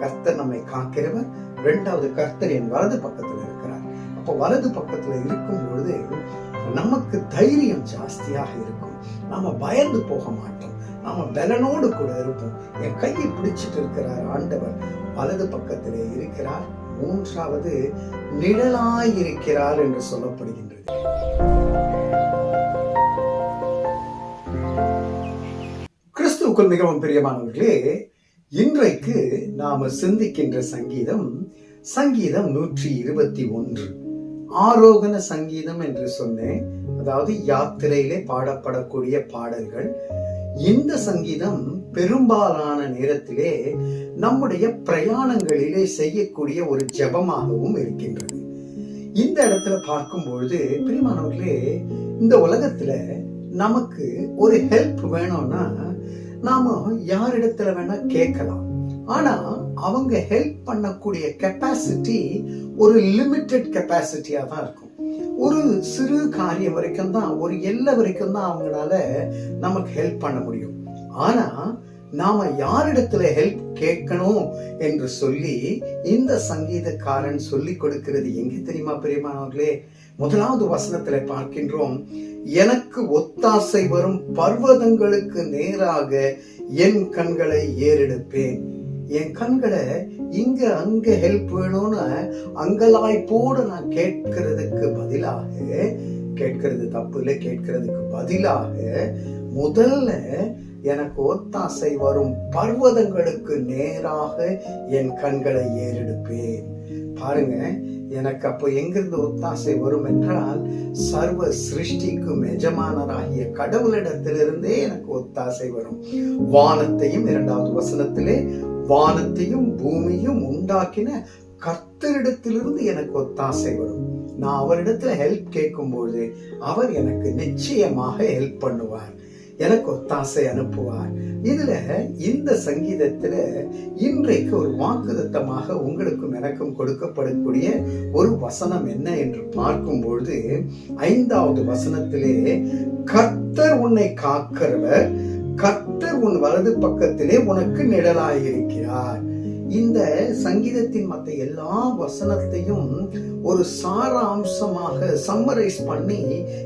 கர்த்தர் நம்மை காக்கிறவர். இரண்டாவது கர்த்தர் என் வலது பக்கத்துல இருக்கிறார். அப்போ வலது பக்கத்துல இருக்கும் பொழுது நமக்கு தைரியம் ஜாஸ்தியாக இருக்கும். நாம பயந்து போக மாட்டோம். நாம பலனோடு கூட இருப்போம். என் கையை பிடிச்சிட்டு இருக்கிறார் ஆண்டவர். வலது பக்கத்திலே இருக்கிறார். மூன்றாவது நிழலாய் இருக்கிறார் என்று சொல்லப்படுகின்றது. கிறிஸ்துவுக்குள் மிகவும் பிரியமானவர்களே இன்றைக்கு நாம சிந்திக்கின்ற சங்கீதம் சங்கீதம் நூற்றி இருபத்தி ஒன்று. ஆரோகண சங்கீதம் என்று சொன்னேன். அதாவது யாத்திரையிலே பாடப்படக்கூடிய பாடல்கள். இந்த சங்கீதம் பெரும்பாலான நேரத்திலே நம்முடைய பிரயாணங்களிலே செய்யக்கூடிய ஒரு ஜெபமாகவும் இருக்கின்றது. இந்த இடத்துல பார்க்கும் பொழுது பிரிமானவர்களே இந்த உலகத்துல நமக்கு ஒரு ஹெல்ப் வேணும்னா நாம யாரிடத்துல வேணா கேட்கலாம். ஆனா அவங்க ஹெல்ப் பண்ணக்கூடிய கெப்பாசிட்டி ஒரு லிமிட்டெட் கெப்பாசிட்டியா தான் இருக்கும். ஒரு சிறு காரியம் வரைக்கும் தான் ஒரு எல்லை வரைக்கும் தான் அவங்களால நமக்கு ஹெல்ப் பண்ண முடியும். ஆனா நாம யாரிடத்துல ஹெல்ப் கேட்கணும் என்று சொல்லி இந்த சங்கீதக்காரன் சொல்லி கொடுக்கிறது எங்க தெரியுமா பெரியமானவர்களே? முதலாவது வசனத்தில் பார்க்கின்றோம் எனக்கு ஒத்தாசை வரும் பர்வதங்களுக்கு நேராக என் கண்களை ஏறெடுப்பேன். என் கண்களை இங்க அங்க ஹெல்ப் வேணும்னு அங்கலாய்ப்போடு நான் கேட்கிறதுக்கு பதிலாக கேட்கிறது தப்பு இல்லை கேட்கிறதுக்கு பதிலாக முதல்ல எனக்கு ஒத்தாசை வரும் பர்வதங்களுக்கு நேராக என் கண்களை ஏறெடுப்பேன். பாருங்க எனக்கு அப்போ எங்கிருந்து ஒத்தாசை வரும் என்றால் சர்வ சிருஷ்டிக்கும் எஜமானராகிய கடவுளிடத்திலிருந்தே எனக்கு ஒத்தாசை வரும். வானத்தையும் இரண்டாவது வசனத்திலே வானத்தையும் பூமியும் உண்டாக்கின கர்த்தரிடத்திலிருந்து எனக்கு ஒத்தாசை வரும். நான் அவரிடத்துல ஹெல்ப் கேட்கும்போது அவர் எனக்கு நிச்சயமாக ஹெல்ப் பண்ணுவார். எனக்கு ஒத்தாசை அனுப்புவார். இதுல இந்த சங்கீதத்துல இன்றைக்கு ஒரு வாக்குதத்தமாக உங்களுக்கும் எனக்கும் கொடுக்கப்படக்கூடிய ஒரு வசனம் என்ன என்று பார்க்கும் பொழுது ஐந்தாவது வசனத்திலே கர்த்தர் உன்னை காக்கிறவர் கர்த்தர் உன் வலது பக்கத்திலே உனக்கு நிழலாயிருக்கிறார். இந்த சங்கீதத்தின் மற்ற எல்லா வசனத்தையும் ஒரு சாராம்சமாக சம்மரைஸ் பண்ணி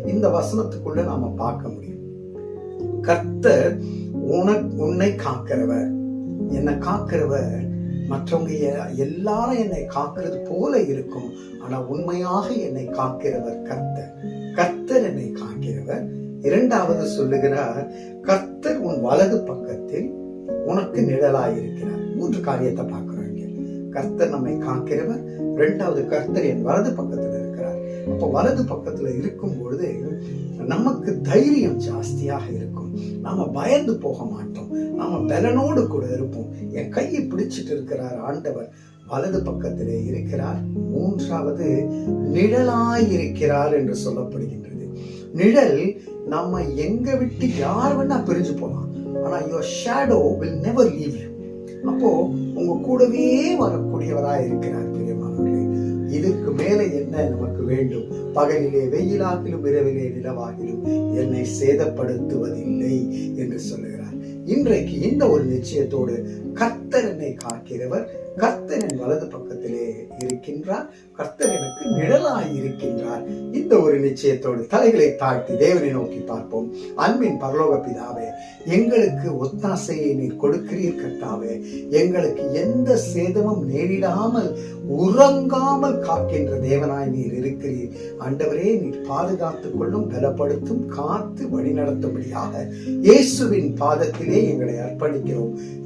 இந்த வசனத்துக்குள்ள நாம பார்க்க முடியும். கர்த்தர் உனக்கு உன்னை காக்கிறவர். என்னை காக்கிறவர். மற்றவங்க எல்லாரும் என்னை காக்கிறது போல இருக்கும். ஆனா உண்மையாக என்னை காக்கிறவர் கர்த்தர். கர்த்தர் என்னை காக்கிறவர். இரண்டாவது சொல்லுகிறார் கர்த்தர் உன் வலது பக்கத்தில் உனக்கு நிழலாயிருக்கிறார். மூன்று காரியத்தை பார்க்கிறோம் இங்க. கர்த்தர் நம்மை காக்கிறவர். இரண்டாவது கர்த்தர் என் வலது பக்கத்தில் அப்போ வலது பக்கத்துல இருக்கும் பொழுது நமக்கு தைரியம் ஜாஸ்தியாக இருக்கும். நாம பயந்து போக மாட்டோம். நாம பலனோடு கூட இருப்போம். என் கையை பிடிச்சிட்டு இருக்கிறார் ஆண்டவர். வலது பக்கத்திலே இருக்கிறார். மூன்றாவது நிழலாய் இருக்கிறார் என்று சொல்லப்படுகின்றது. நிழல் நம்ம எங்க விட்டு யார் வேணா பிரிஞ்சு போகலாம் ஆனா your shadow will never leave you அப்போ உங்க கூடவே வரக்கூடியவராய் இருக்கிறார் இதற்கு மேலே என்ன நமக்கு வேண்டும்? பகலிலே வெயிலாகிலும் இரவிலே நிலவாகிலும் என்னை சேதப்படுத்துவதில்லை என்று சொல்லுகிறார். இன்றைக்கு இந்த ஒரு நிச்சயத்தோடு கர்த்தர் என்னை காக்கிறவர் கர்த்தர் என் வலது பக்கத்திலே இருக்கின்றார். கர்த்தர் எனக்கு நிழலாய் இருக்கின்றார். இந்த ஒரு நிச்சயத்தோடு தலைகளை தாழ்த்தி தேவனை நோக்கி பார்ப்போம். அன்பின் பரலோக பிதாவே எங்களுக்கு ஒத்தாசையை நீர் கொடுக்கிறீர் கர்த்தாவே. எங்களுக்கு எந்த சேதமும் நேரிடாமல் உறங்காமல் காக்கின்ற தேவனாய் நீர் இருக்கிறீர். ஆண்டவரே நீர் பாதுகாத்துக் கொள்ளும் பலப்படுத்தும் காத்து வழிநடத்தும்படியாக இயேசுவின் பாதத்திலே எங்களை அர்ப்பணிக்கிறோம்.